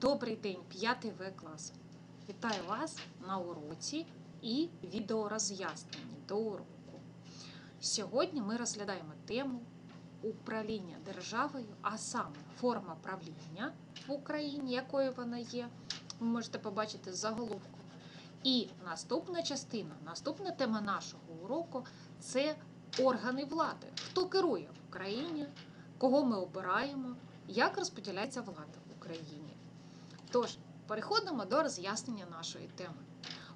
Добрий день, 5 В клас. Вітаю вас на уроці і відеороз'ясненні до уроку. Сьогодні ми розглядаємо тему управління державою, а саме форма правління в Україні, якою вона є. Ви можете побачити заголовку. І наступна частина, наступна тема нашого уроку це органи влади. Хто керує в Україні, кого ми обираємо, як розподіляється влада в Україні. Тож, переходимо до роз'яснення нашої теми.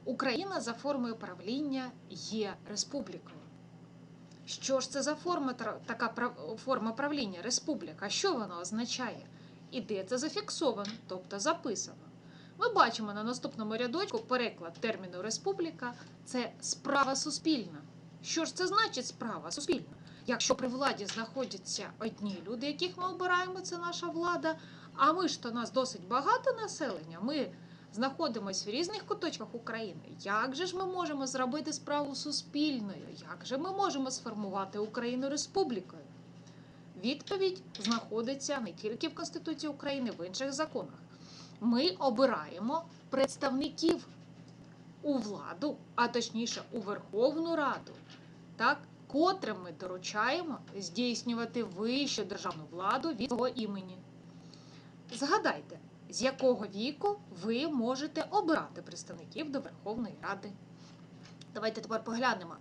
Україна за формою правління є республікою. Що ж це за форма, така форма правління республіка? Що вона означає? І де це зафіксовано, тобто записано? Ми бачимо на наступному рядочку переклад терміну республіка це справа суспільна. Що ж це значить справа суспільна? Якщо при владі знаходяться одні люди, яких ми обираємо, це наша влада, а ми ж то нас досить багато населення. Ми знаходимося в різних куточках України. Як же ж ми можемо зробити справу суспільною? Як же ми можемо сформувати Україну республікою? Відповідь знаходиться не тільки в Конституції України, в інших законах. Ми обираємо представників у владу, а точніше у Верховну Раду, так, котрим ми доручаємо здійснювати вищу державну владу від свого імені. Згадайте, з якого віку ви можете обирати представників до Верховної Ради. Давайте тепер поглянемо,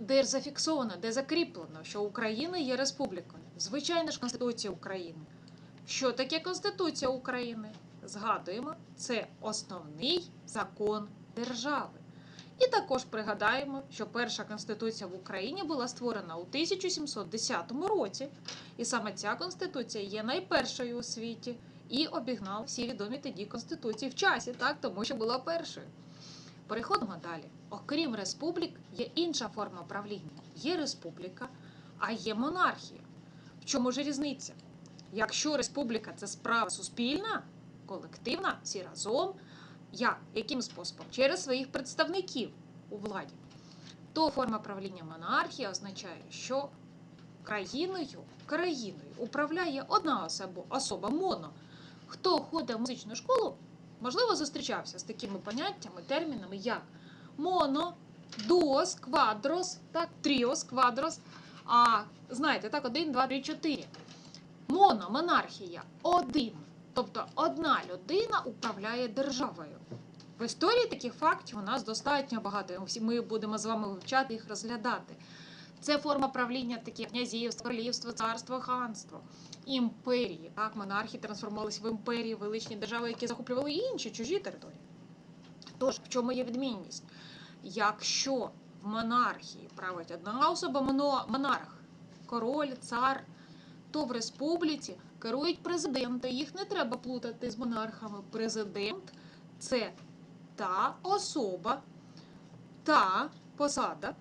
де зафіксовано, де закріплено, що Україна є республікою. Звичайно ж, Конституція України. Що таке Конституція України? Згадуємо, це основний закон держави. І також пригадаємо, що перша конституція в Україні була створена у 1710 році, і саме ця конституція є найпершою у світі і обігнала всі відомі тоді конституції в часі, так тому що була першою. Переходимо далі. Окрім республік, є інша форма правління. Є республіка, а є монархія. В чому ж різниця? Якщо республіка це справа суспільна, колективна, всі разом, як? Яким способом? Через своїх представників у владі. То форма правління монархії означає, що країною, країною управляє одна особа, особа моно. Хто ходить в музичну школу, можливо, зустрічався з такими поняттями, термінами, як моно, дуос, квадрос, так, тріос, квадрос. А знаєте, так, один, два, три, чотири. Моно, монархія, один. Тобто одна людина управляє державою. В історії таких фактів у нас достатньо багато. Ми будемо з вами вивчати їх розглядати. Це форма правління такі князівство, королівство, царство, ханство, імперії. Так, монархії трансформувалися в імперії, величні держави, які захоплювали інші чужі території. Тож, в чому є відмінність? Якщо в монархії править одна особа, монарх, король, цар, то в республіці керують президенти. Їх не треба плутати з монархами. Президент це та особа, та посада,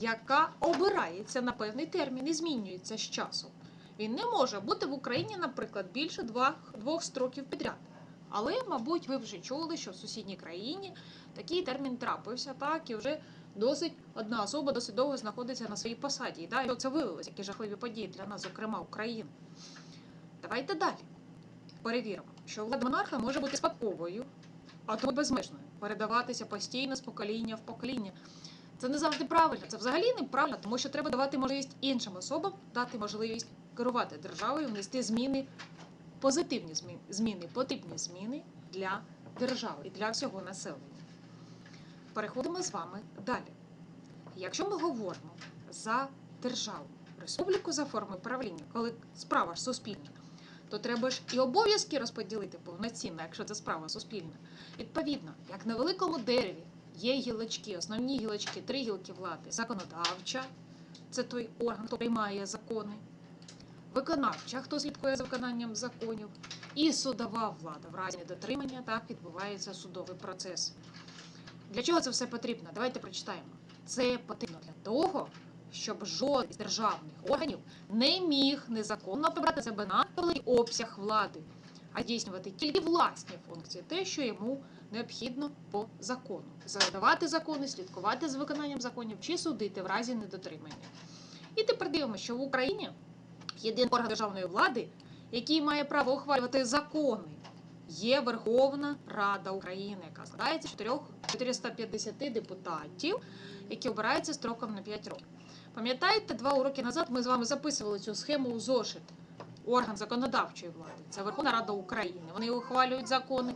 яка обирається на певний термін і змінюється з часом. Він не може бути в Україні, наприклад, більше двох, двох строків підряд. Але, мабуть, ви вже чули, що в сусідній країні такий термін трапився, так, і вже досить одна особа досить довго знаходиться на своїй посаді. І далі це виявилось, які жахливі події для нас, зокрема України. Давайте далі. Перевіримо, що влада монарха може бути спадковою, а то безмежною, передаватися постійно з покоління в покоління. Це не завжди правильно, це взагалі неправильно, тому що треба давати можливість іншим особам дати можливість керувати державою, внести зміни, позитивні зміни, потрібні зміни для держави і для всього населення. Переходимо з вами далі. Якщо ми говоримо за державу, республіку за формою правління, коли справа ж суспільна, то треба ж і обов'язки розподілити повноцінно, якщо це справа суспільна. Відповідно, як на великому дереві є гілочки, основні гілочки, три гілки влади: законодавча, це той орган, хто приймає закони, виконавча, хто слідкує за виконанням законів, і судова влада. В разі недотримання так відбувається судовий процес. Для чого це все потрібно? Давайте прочитаємо. Це потрібно для того, щоб жоден з державних органів не міг незаконно прибрати себе великий обсяг влади, а здійснювати тільки власні функції, те, що йому необхідно по закону. Задавати закони, слідкувати за виконанням законів чи судити в разі недотримання. І тепер дивимося, що в Україні єдиний орган державної влади, який має право ухвалювати закони є Верховна Рада України, яка складається з 450 депутатів, які обираються строком на 5 років. Пам'ятаєте, два уроки назад ми з вами записували цю схему у зошит. Орган законодавчої влади це Верховна Рада України. Вони ухвалюють закони.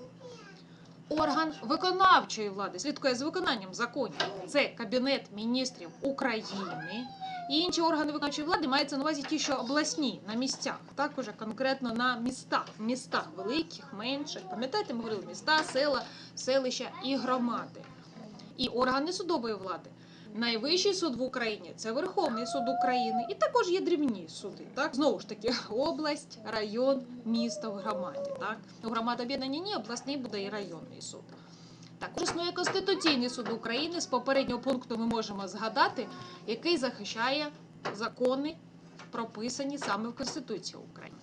Орган виконавчої влади слідкує за виконанням законів. Це Кабінет міністрів України. І інші органи виконавчої влади мається на увазі ті, що обласні на місцях, також конкретно на містах, містах великих, менших. Пам'ятаєте, ми говорили міста, села, селища і громади. І органи судової влади. Найвищий суд в Україні це Верховний суд України, і також є дрібні суди. Так знову ж таки, область, район, місто в громаді. Так у громада об'єднання ні, обласний буде і районний суд. Також існує Конституційний суд України. З попереднього пункту ми можемо згадати, який захищає закони, прописані саме в Конституції України.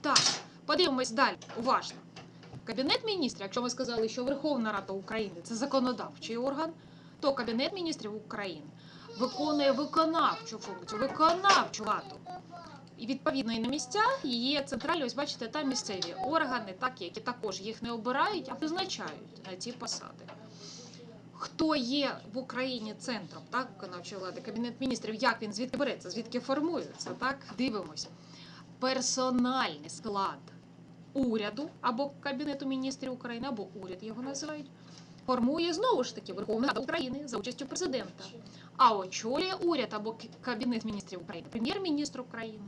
Так, подивимось далі, уважно. Кабінет міністрів, якщо ми сказали, що Верховна Рада України це законодавчий орган, то Кабінет міністрів України виконує виконавчу функцію, виконавчу владу. І відповідно і на місцях є центральні, ось бачите, там місцеві органи, так, які також їх не обирають, а призначають на ці посади. Хто є в Україні центром так, виконавчої влади, Кабінет міністрів, як він звідки береться, звідки формується, так, дивимось. Персональний склад уряду або Кабінету міністрів України, або уряд його називають, формує знову ж таки Верховна Рада України за участю президента. А очолює уряд або Кабінет міністрів України, прем'єр-міністр України.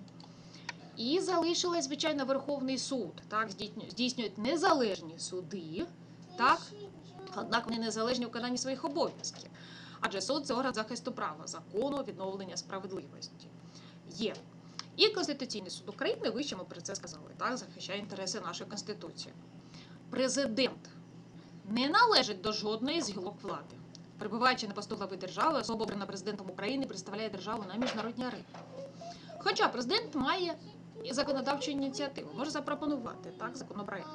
І залишилась, звичайно, Верховний суд. Так, здійснюють незалежні суди, так, однак вони незалежні в виконанні своїх обов'язків. Адже суд це орган захисту права, закону, відновлення справедливості. Є. І Конституційний суд України, вище ми про це сказали, так, захищає інтереси нашої Конституції. Президент не належить до жодної з гілок влади. Перебуваючи на посту глави держави, особа обрана президентом України представляє державу на міжнародній арені. Хоча президент має законодавчу ініціативу, може запропонувати так, законопроект.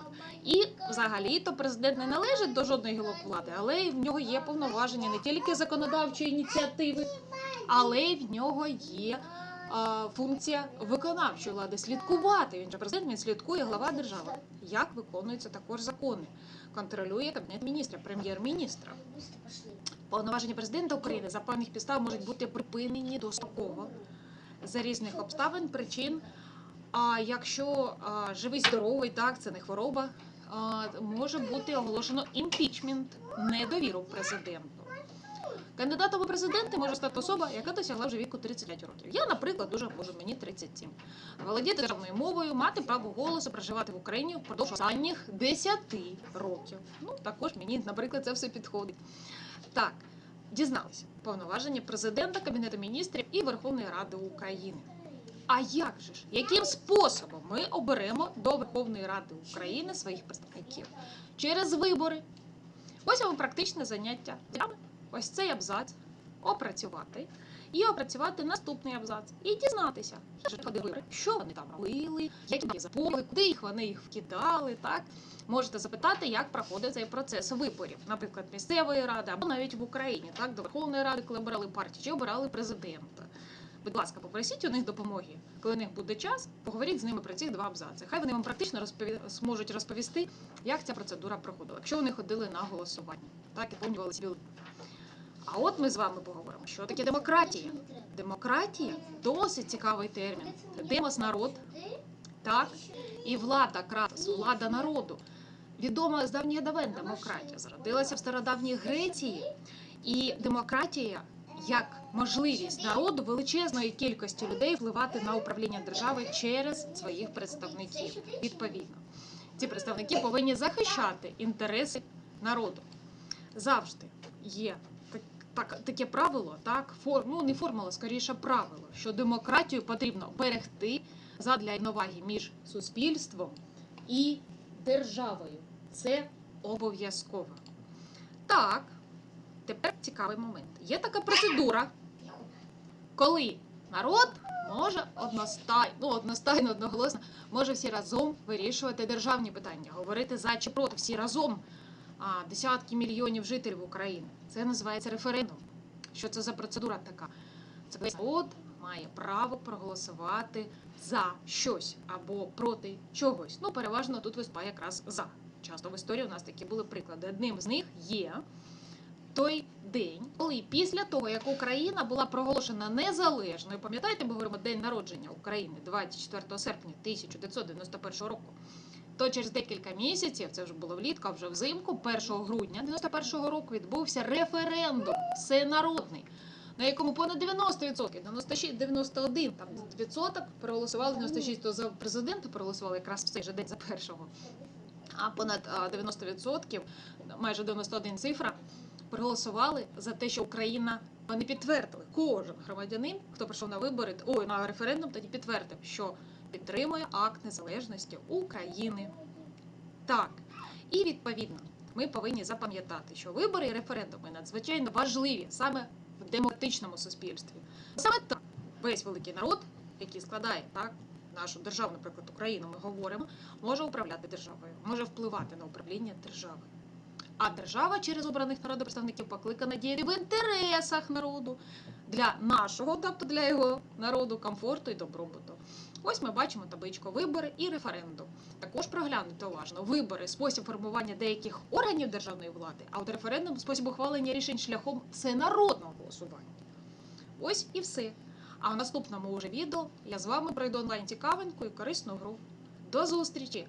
І взагалі-то президент не належить до жодної гілок влади, але в нього є повноваження не тільки законодавчої ініціативи, але й в нього є функція виконавчої влади слідкувати. Він же президент він слідкує глава держави. Як виконуються також закони, контролює кабінет міністрів, прем'єр-міністра. Повноваження президента України за певних підстав можуть бути припинені достроково за різних обставин, причин. А якщо а, живий здоровий, так це не хвороба, а, може бути оголошено імпічмент, недовіру президенту. Кандидатом у президенти може стати особа, яка досягла вже віку 35 років. Я, наприклад, дуже можу, мені 37. Володіти державною мовою, мати право голосу, проживати в Україні впродовж останніх 10 років. Ну, також мені, наприклад, це все підходить. Так, дізналися повноваження президента, Кабінету міністрів і Верховної Ради України. А як же ж, яким способом ми оберемо до Верховної Ради України своїх представників? Через вибори. Ось вам практичне заняття. Ось цей абзац опрацювати і опрацювати наступний абзац. І дізнатися, що вони там робили, які вони заповнили, куди їх вони їх вкидали. Так можете запитати, як проходить цей процес виборів, наприклад, місцевої ради або навіть в Україні, так до Верховної Ради, коли обирали партію, чи обирали президента. Будь ласка, попросіть у них допомоги. Коли у них буде час, поговоріть з ними про ці два абзаци. Хай вони вам практично розпові... зможуть розповісти, як ця процедура проходила, якщо вони ходили на голосування, так і повнювали ці бюлетені. А от ми з вами поговоримо, що таке демократія. Демократія досить цікавий термін. Демос народ, так, і влада кратос, влада народу. Відома з давніх давен демократія зародилася в стародавній Греції, і демократія як можливість народу величезної кількості людей впливати на управління держави через своїх представників. Відповідно, ці представники повинні захищати інтереси народу. Завжди є так, так, таке правило, так фор, ну не формула, скоріше правило, що демократію потрібно берегти задля рівноваги між суспільством і державою. Це обов'язково. Так, тепер цікавий момент. Є така процедура, коли народ може одностайно, ну, одностайно, одноголосно, може всі разом вирішувати державні питання, говорити за чи проти всі разом десятки мільйонів жителів України. Це називається референдум. Що це за процедура така? Це народ має право проголосувати за щось або проти чогось. Ну, переважно тут виступає якраз за. Часто в історії у нас такі були приклади. Одним з них є той день, коли після того, як Україна була проголошена незалежною, пам'ятаєте, ми говоримо день народження України 24 серпня 1991 року. То через декілька місяців, це вже було влітку, вже взимку, 1 грудня 91-го року відбувся референдум всенародний, на якому понад 90%, 96, 91 там проголосували, 96 то за президента проголосували якраз в цей же день за першого. А понад 90%, майже 91 цифра, проголосували за те, що Україна вони підтвердили. Кожен громадянин, хто прийшов на вибори, ой, на референдум, тоді підтвердив, що підтримує акт незалежності України. Так. І відповідно ми повинні запам'ятати, що вибори і референдуми надзвичайно важливі саме в демократичному суспільстві. Саме так весь великий народ, який складає так нашу державу, наприклад, Україну, ми говоримо, може управляти державою, може впливати на управління державою. А держава через обраних народопредставників покликана діяти в інтересах народу для нашого, тобто для його народу, комфорту і добробуту. Ось ми бачимо табличку вибори і референдум. Також проглянути уважно вибори, спосіб формування деяких органів державної влади, а от референдум спосіб ухвалення рішень шляхом всенародного голосування. Ось і все. А в наступному вже відео я з вами пройду онлайн цікавинку і корисну гру. До зустрічі!